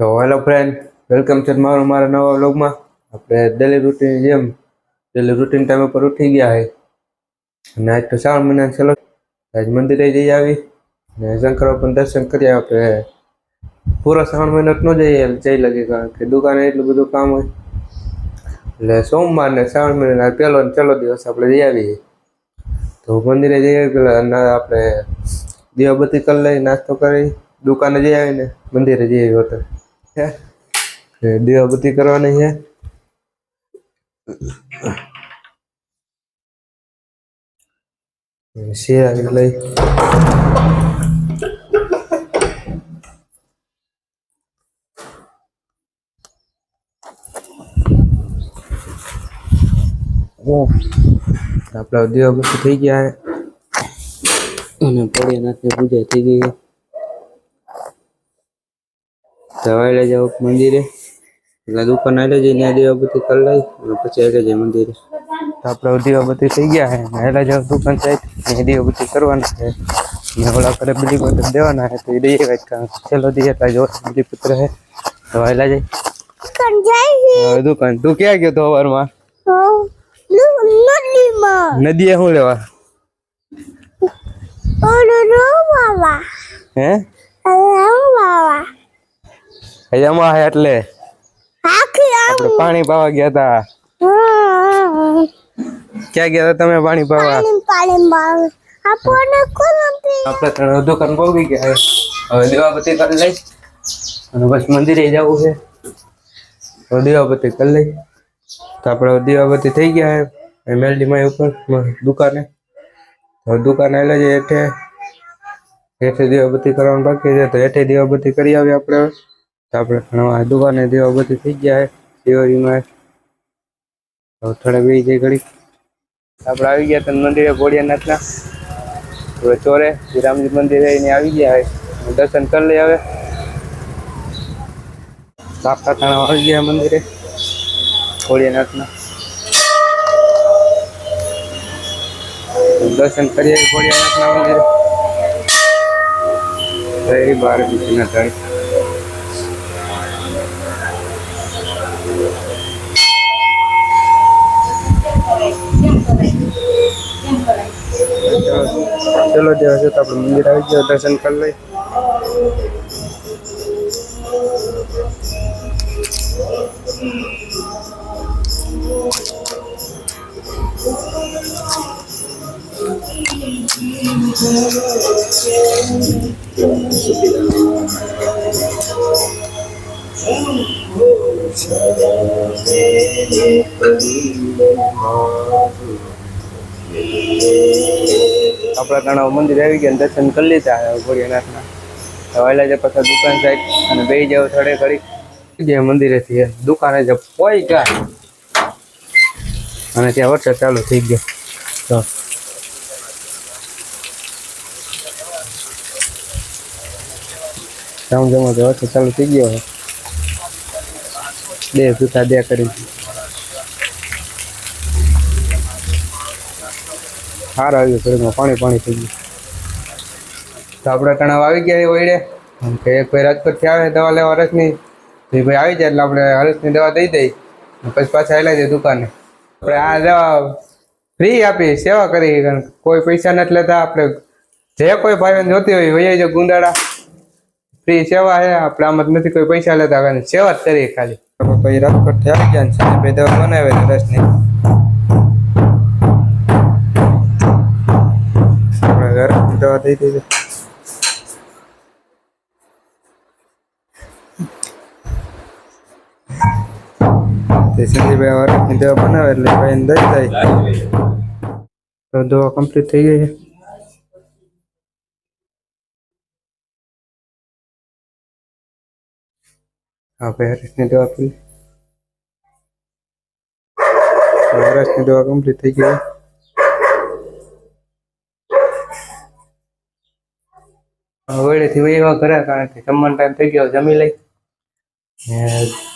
તો hello friend welcome છે મારું મારા નવા વ્લોગમાં આપણે ડેલી રૂટીન જેમ ડેલી રૂટીન ટાઈમ ઉપર ઉઠી ગયા છે અને આજ તો શ્રાવણ મહિના છેલ્લો આજ મંદિરે જઈ આવી. અને શંકર પણ દર્શન કરી આપણે પૂરો શ્રાવણ મહિનો ન જઈએ, જઈ લગી કારણ કે દુકાને એટલું બધું કામ હોય. એટલે સોમવાર ને શ્રાવણ મહિના પહેલો ને છેલ્લો દિવસ આપણે જઈ આવીએ. તો મંદિરે જઈ આવી, પેલા આપણે દીવાબત્તી કરી લઈ, નાસ્તો કરી, દુકાને જઈ આવીને મંદિરે જઈ આવ્યો હોટલ છે દીવાબત્તી કરવાની છે શિરા લઈ. ઓહ, આપણા દીવાબત્તી થઈ ગયા અને અને નાખી પૂજા થઈ ગઈ છે સવારે લઈ જાઓ મંદિરે. એટલે દુકાન આલે જઈને આ દીવાબત્તી કરી લઈ અને પછી આલે જાય મંદિરે. તો આપણે દીવાબત્તી થઈ ગયા છે ને આલે જાઓ દુકાન સાઈડ એ દીવાબત્તી કરવાના છે ને ઓલા કરે બધી પત્ર દેવાના છે તો એ દઈએ કાંઈક કારણ કે છેલ્લો દી એટલે જો બધી પુત્ર છે તો આલે જાય. હવે દુકાન. તું ક્યાં ગયો તો સવારમાં નદીએ શું લેવા? હે? હજામાં હે એટલે? આપણે પાણી પાવા ગયા હતા ક્યાં ગયા હતા તમે પાણી પાવા? આપણે ત્રણ દુકાન પહોંચી ગયા હવે દેવાપતિ કરી લઈ. અને બસ મંદિરે જવું છે. તો દેવાપતિ કરી લઈ. તો આપણે દેવાપતિ થઈ ગયા છે. મેલડીમાં ઉપર દુકાને. હવે દુકાને એટલે જ હેઠે. હેઠે દેવાબત્તી કરવાનું બાકી છે. તો હેઠે દેવાબત્તી કરી આવી આપણે હવે. તો આપણે ઘણા દુકાને દીવાબત્તી થઈ ગયા છે. દિવાળીમાં હવે થોડા બે જઈ ઘડી આપણે આવી ગયા તન મંદિરે ભોળિયાનાથના. હવે ચોરે શ્રીરામજી મંદિરે એને આવી ગયા છે. દર્શન કરી લઈ હવે. સાપતા થાણા આવી ગયા મંદિરે ભોળિયાનાથના. દર્શન કરીએ ભોળિયાનાથના મંદિરે. જય બાર બીજના તાળી ચલો દિવસ તો આપણે મંદિર આવી ગયા દર્શન કરી લઈ આપણા ઘણા મંદિર આવી ગયા દર્શન કરી લીધા ભોળિયાનાથના. વહેલા જે પાછા દુકાન સાઈડ અને બે જાવ થોડે ઘડી. જે મંદિરેથી દુકાને જે પોઈ ગયા. અને ત્યાં વરસાદ ચાલુ થઈ ગયો. તો જમો તો વરસાદ ચાલુ થઈ ગયો. બે જૂતા બે કરી. સારા આવ્યું શરીરમાં પાણી પાણી થઈ ગયું. આપણે તણાવ આવી ગયા એ ઓઈડે કે એક ભાઈ રાજકોટથી આવે, દવા લેવા હરસની. એ ભાઈ આવી જાય એટલે આપણે હરસની દવા દઈ દઈ. પછી પાછા આવી જાય દુકાને. આપણે આ દવા ફ્રી આપી, સેવા કરી. કોઈ પૈસા નથી લેતા. આપણે જે કોઈ ભાઈ જોતી હોય, વૈયા જો ગુંદાડા ફ્રી સેવા છે. આપણે આમાં નથી કોઈ પૈસા લેતા. સેવા જ કરીએ ખાલી. ભાઈ રાજકોટથી આવી ગયા ને ભાઈ દવા બનાવે હરસની દવા દઈ દેજો તે સંજયભાઈ વરસની દવા બનાવે એટલે ભાઈ દઈ જાય. તો દવા કમ્પ્લીટ થઈ ગઈ છે. હા, ભાઈ હરેશની દવા પી કમ્પ્લીટ થઈ ગઈ વડેથી વહીવા કર્યા કારણ કે જમવાનો ટાઈમ થઈ ગયો, જમી લઈ.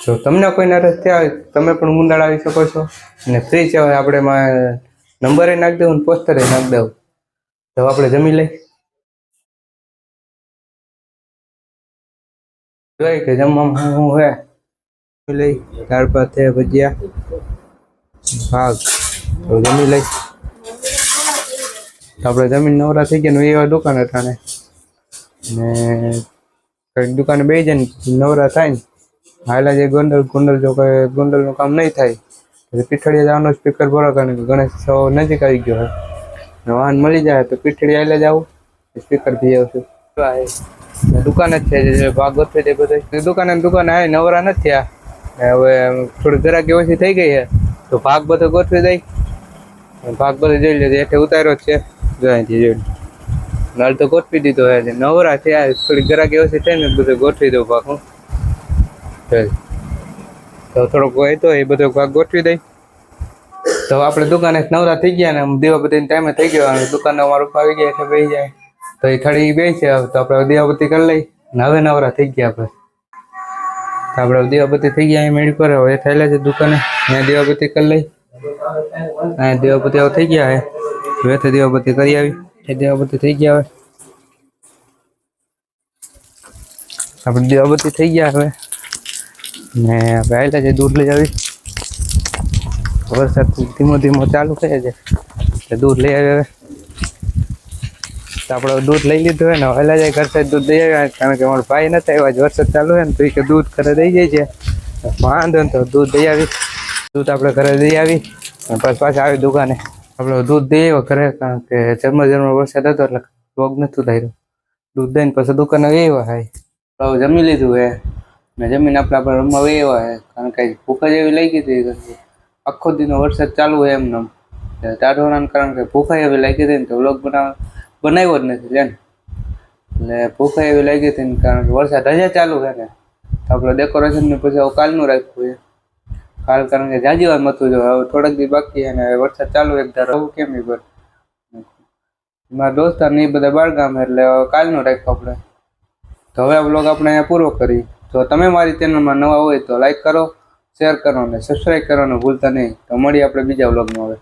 જો તમને કોઈ નરસ થયા હોય, તમે પણ મુંદાળ આવી શકો છો. અને ફ્રી છે હવે આપણે નંબરે નાખી દઉં પોસ્ટરે નાખી દઉં. તો આપણે જમી લઈ. જોઈ કે જમવામાં શું હે લઈ. દાળ ભાત ભજીયા, ભાગ. તો જમી લઈ. આપણે જમીન નવરા થઈ ગયા એવા દુકાન હતા ને. કંઈક દુકાને બે જાય ને, નવરા થાય ને, હાલા જે ગોંડલ ગોંડલ જો કઈ ગોંડલનું કામ નહીં થાય એટલે પીઠળીએ જવાનો સ્પીકર ભરો કારણ કે ગણેશ સૌ નજીક આવી ગયો હોય. વાહન મળી જાય તો પીઠળી હાલે જાવ સ્પીકર ભી આવશું. તો દુકાન જ છે, જે ભાગ ગોઠવી દે બધો દુકાને ને દુકાને આવી નવરા નથી આ ને હવે થોડી જરાક ઓછી થઈ ગઈ છે, તો ભાગ બધો ગોઠવી દઈ. ભાગ બધો જોઈ લેજો એટલે ઉતાર્યો જ છે, જો જોઈ નળ તો ગોઠવી દીધો હે નવરા થયા, થોડી ગરાક ઓછી થઈ ને બધું ગોઠવી દઉં પાકું. તો થોડોક હોય તો એ બધો ભાગ ગોઠવી દઈ. તો આપણે દુકાને નવરા થઈ ગયા ને દીવાબત્તી ટાઈમે થઈ ગયો અને દુકાનનો અમારો આવી ગયા છે બેસી જાય. તો એ થડી બે છે તો આપણે દેવાપતિ કરી લઈ ને નવરા થઈ ગયા આપણે. આપણે દેવાપતિ થઈ ગયા મેળ પર, હવે થયેલા છે દુકાને. ત્યાં દેવાપતિ કરી લઈ. અહીંયા દેવાપતિ થઈ ગયા હે. હવે દેવાપતિ કરી આવી. એ દીવાબત્તી થઈ ગયા હવે. આપણે દીવાબત્તી થઈ ગયા હવે. ને આપણે આવેલા છે દૂધ લઈ આવી. વરસાદ ધીમો ધીમો ચાલુ થયો છે. એટલે દૂધ લઈ આવી હવે. આપણે દૂધ લઈ લીધું હોય ને વહેલા જાય ઘર સાઈડ દૂધ લઈ આવ્યા કારણ કે મારો ભાઈ નથી આવ્યા. વરસાદ ચાલુ હોય ને તો કે દૂધ ઘરે દઈ જાય છે. વાંધો ને તો દૂધ દઈ આવી. દૂધ આપણે ઘરે દઈ આવી. અને પછી પાછા આવી દુકાને. આપણે દૂધ દઈએ ઘરે, કારણ કે જન્મ જન્મ વરસાદ હતો એટલે રોગ નતું થયો દૂધ દઈને પછી દુકાને વેવા હાય. હવે જમી લીધું હે. ને જમીન આપણે આપણે રમવા વેવા હે. કારણ કે ભૂખ જ એવી લઈ ગઈ હતી આખો દીનો વરસાદ ચાલુ હોય એમ નમ ટાઢોના કારણ કે ભૂખ એવી લાગી હતી ને તો વ્લોગ બનાવ બનાવ્યો જ નથી લે એટલે ભૂખ એવી લાગી હતી ને કારણ કે વરસાદ હજી ચાલુ છે ને. તો આપણે ડેકોરેશનની પછી કાલનું રાખ્યું છે કાલ કારણ કે જાજી મતું જો, હવે થોડાક દી બાકી અને વરસાદ ચાલુ એક ધારો. કેમ એ પર મારા દોસ્તાર ને એ બધા બાળગામ એટલે કાલનું રાખ્યું આપણે. તો હવે આ બ્લોગ આપણે અહીંયા પૂરો કરી જો તમે મારી ચેનલમાં નવા હોય તો લાઈક કરો શેર કરો અને સબસ્ક્રાઈબ કરવાનું ભૂલતા નહીં. તો મળીએ આપણે બીજા બ્લોગમાં હવે.